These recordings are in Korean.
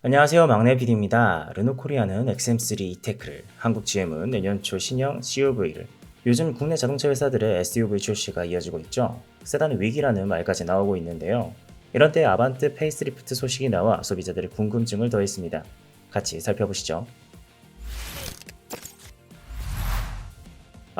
안녕하세요. 막내 PD입니다. 르노코리아는 XM3 이테크를, 한국 GM은 내년 초 신형 CUV를, 요즘 국내 자동차 회사들의 SUV 출시가 이어지고 있죠. 세단 위기라는 말까지 나오고 있는데요. 이런 때 아반떼 페이스리프트 소식이 나와 소비자들의 궁금증을 더했습니다. 같이 살펴보시죠.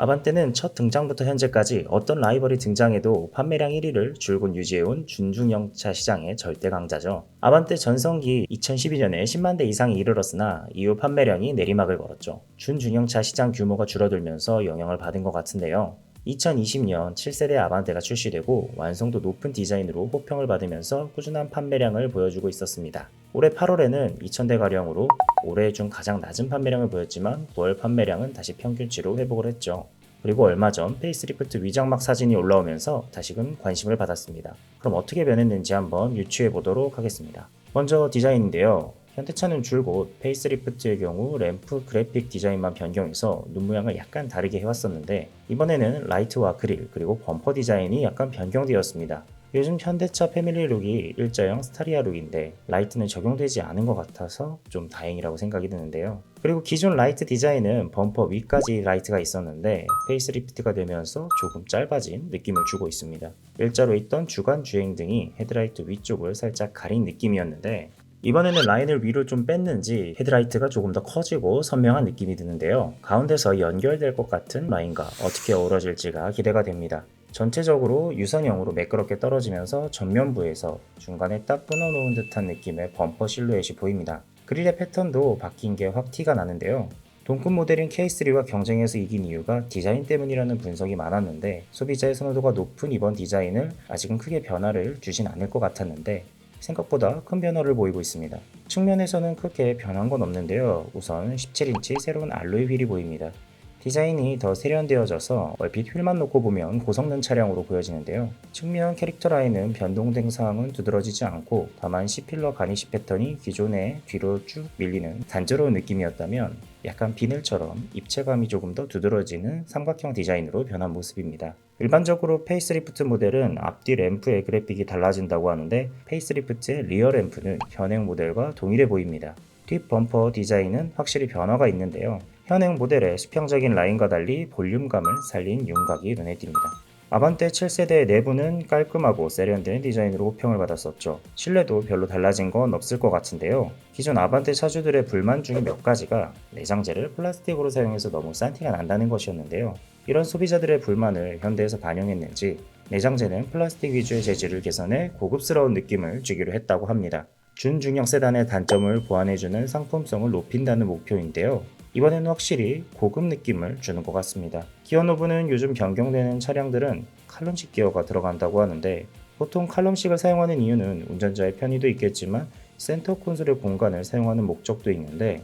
아반떼는 첫 등장부터 현재까지 어떤 라이벌이 등장해도 판매량 1위를 줄곧 유지해온 준중형차 시장의 절대 강자죠. 아반떼 전성기 2012년에 10만 대 이상이 이르렀으나 이후 판매량이 내리막을 걸었죠. 준중형차 시장 규모가 줄어들면서 영향을 받은 것 같은데요. 2020년 7세대 아반떼가 출시되고 완성도 높은 디자인으로 호평을 받으면서 꾸준한 판매량을 보여주고 있었습니다. 올해 8월에는 2,000대가량으로 올해 중 가장 낮은 판매량을 보였지만 9월 판매량은 다시 평균치로 회복을 했죠. 그리고 얼마 전 페이스리프트 위장막 사진이 올라오면서 다시금 관심을 받았습니다. 그럼 어떻게 변했는지 한번 유추해 보도록 하겠습니다. 먼저 디자인인데요. 현대차는 줄곧 페이스리프트의 경우 램프 그래픽 디자인만 변경해서 눈 모양을 약간 다르게 해왔었는데 이번에는 라이트와 그릴 그리고 범퍼 디자인이 약간 변경되었습니다. 요즘 현대차 패밀리 룩이 일자형 스타리아 룩인데 라이트는 적용되지 않은 것 같아서 좀 다행이라고 생각이 드는데요. 그리고 기존 라이트 디자인은 범퍼 위까지 라이트가 있었는데 페이스리프트가 되면서 조금 짧아진 느낌을 주고 있습니다. 일자로 있던 주간 주행 등이 헤드라이트 위쪽을 살짝 가린 느낌이었는데 이번에는 라인을 위로 좀 뺐는지 헤드라이트가 조금 더 커지고 선명한 느낌이 드는데요. 가운데서 연결될 것 같은 라인과 어떻게 어우러질지가 기대가 됩니다. 전체적으로 유선형으로 매끄럽게 떨어지면서 전면부에서 중간에 딱 끊어놓은 듯한 느낌의 범퍼 실루엣이 보입니다. 그릴의 패턴도 바뀐 게 확 티가 나는데요. 동급 모델인 K3와 경쟁해서 이긴 이유가 디자인 때문이라는 분석이 많았는데 소비자의 선호도가 높은 이번 디자인을 아직은 크게 변화를 주진 않을 것 같았는데 생각보다 큰 변화를 보이고 있습니다. 측면에서는 크게 변한 건 없는데요. 우선 17인치 새로운 알로이 휠이 보입니다. 디자인이 더 세련되어져서 얼핏 휠만 놓고 보면 고성능 차량으로 보여지는데요. 측면 캐릭터 라인은 변동된 사항은 두드러지지 않고 다만 C필러 가니시 패턴이 기존의 뒤로 쭉 밀리는 단조로운 느낌이었다면 약간 비늘처럼 입체감이 조금 더 두드러지는 삼각형 디자인으로 변한 모습입니다. 일반적으로 페이스리프트 모델은 앞뒤 램프의 그래픽이 달라진다고 하는데 페이스리프트의 리어 램프는 현행 모델과 동일해 보입니다. 뒷 범퍼 디자인은 확실히 변화가 있는데요. 현행 모델의 수평적인 라인과 달리 볼륨감을 살린 윤곽이 눈에 띕니다. 아반떼 7세대의 내부는 깔끔하고 세련된 디자인으로 호평을 받았었죠. 실내도 별로 달라진 건 없을 것 같은데요. 기존 아반떼 차주들의 불만 중에 몇 가지가 내장재를 플라스틱으로 사용해서 너무 싼 티가 난다는 것이었는데요. 이런 소비자들의 불만을 현대에서 반영했는지 내장재는 플라스틱 위주의 재질을 개선해 고급스러운 느낌을 주기로 했다고 합니다. 준중형 세단의 단점을 보완해주는 상품성을 높인다는 목표인데요. 이번에는 확실히 고급 느낌을 주는 것 같습니다. 기어 노브는 요즘 변경되는 차량들은 칼럼식 기어가 들어간다고 하는데 보통 칼럼식을 사용하는 이유는 운전자의 편의도 있겠지만 센터 콘솔의 공간을 사용하는 목적도 있는데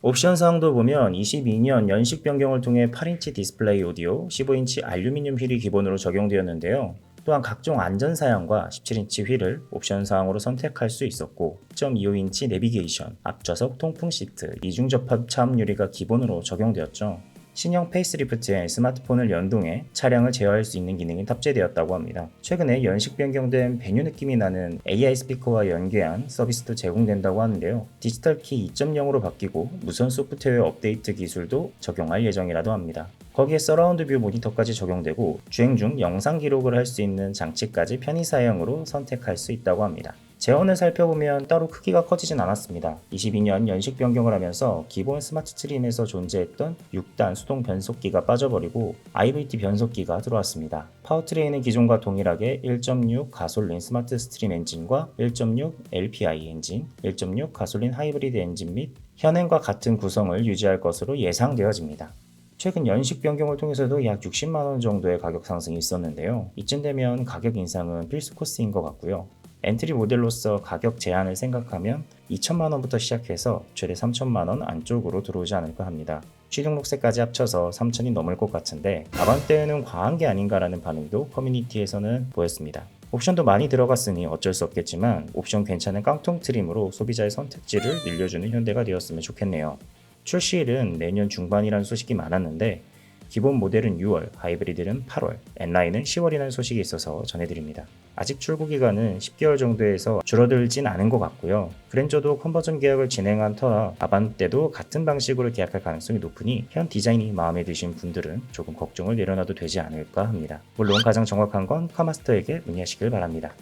옵션 사항도 보면 22년 연식 변경을 통해 8인치 디스플레이 오디오, 15인치 알루미늄 휠이 기본으로 적용되었는데요. 또한 각종 안전 사양과 17인치 휠을 옵션 사항으로 선택할 수 있었고 1.25인치 내비게이션, 앞좌석 통풍 시트, 이중 접합 차음 유리가 기본으로 적용되었죠. 신형 페이스리프트에 스마트폰을 연동해 차량을 제어할 수 있는 기능이 탑재되었다고 합니다. 최근에 연식 변경된 베뉴 느낌이 나는 AI 스피커와 연계한 서비스도 제공된다고 하는데요. 디지털 키 2.0으로 바뀌고 무선 소프트웨어 업데이트 기술도 적용할 예정이라도 합니다. 거기에 서라운드 뷰 모니터까지 적용되고 주행 중 영상 기록을 할 수 있는 장치까지 편의 사용으로 선택할 수 있다고 합니다. 재원을 살펴보면 따로 크기가 커지진 않았습니다. 22년 연식 변경을 하면서 기본 스마트 트림에서 존재했던 6단 수동 변속기가 빠져버리고 IVT 변속기가 들어왔습니다. 파워트레인은 기존과 동일하게 1.6 가솔린 스마트 스트림 엔진과 1.6 LPI 엔진, 1.6 가솔린 하이브리드 엔진 및 현행과 같은 구성을 유지할 것으로 예상되어집니다. 최근 연식 변경을 통해서도 약 60만원 정도의 가격 상승이 있었는데요. 이쯤 되면 가격 인상은 필수 코스인 것 같고요. 엔트리 모델로서 가격 제한을 생각하면 2천만 원부터 시작해서 최대 3천만 원 안쪽으로 들어오지 않을까 합니다. 취등록세까지 합쳐서 3천이 넘을 것 같은데 아반떼는 과한 게 아닌가라는 반응도 커뮤니티에서는 보였습니다. 옵션도 많이 들어갔으니 어쩔 수 없겠지만 옵션 괜찮은 깡통 트림으로 소비자의 선택지를 늘려주는 현대가 되었으면 좋겠네요. 출시일은 내년 중반이라는 소식이 많았는데 기본 모델은 6월, 하이브리드는 8월, N라인은 10월이라는 소식이 있어서 전해드립니다. 아직 출고 기간은 10개월 정도에서 줄어들진 않은 것 같고요. 그랜저도 컨버전 계약을 진행한 터라 아반떼도 같은 방식으로 계약할 가능성이 높으니 현 디자인이 마음에 드신 분들은 조금 걱정을 내려놔도 되지 않을까 합니다. 물론 가장 정확한 건 카마스터에게 문의하시길 바랍니다.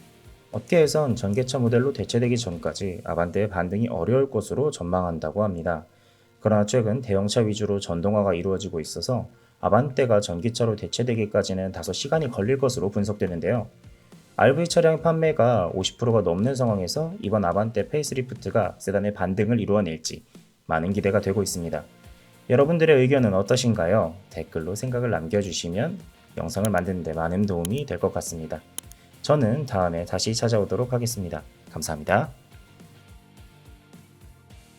업계에선 전개차 모델로 대체되기 전까지 아반떼의 반등이 어려울 것으로 전망한다고 합니다. 그러나 최근 대형차 위주로 전동화가 이루어지고 있어서 아반떼가 전기차로 대체되기까지는 다소 시간이 걸릴 것으로 분석되는데요. RV 차량 판매가 50%가 넘는 상황에서 이번 아반떼 페이스리프트가 세단의 반등을 이루어낼지 많은 기대가 되고 있습니다. 여러분들의 의견은 어떠신가요? 댓글로 생각을 남겨주시면 영상을 만드는 데 많은 도움이 될 것 같습니다. 저는 다음에 다시 찾아오도록 하겠습니다. 감사합니다.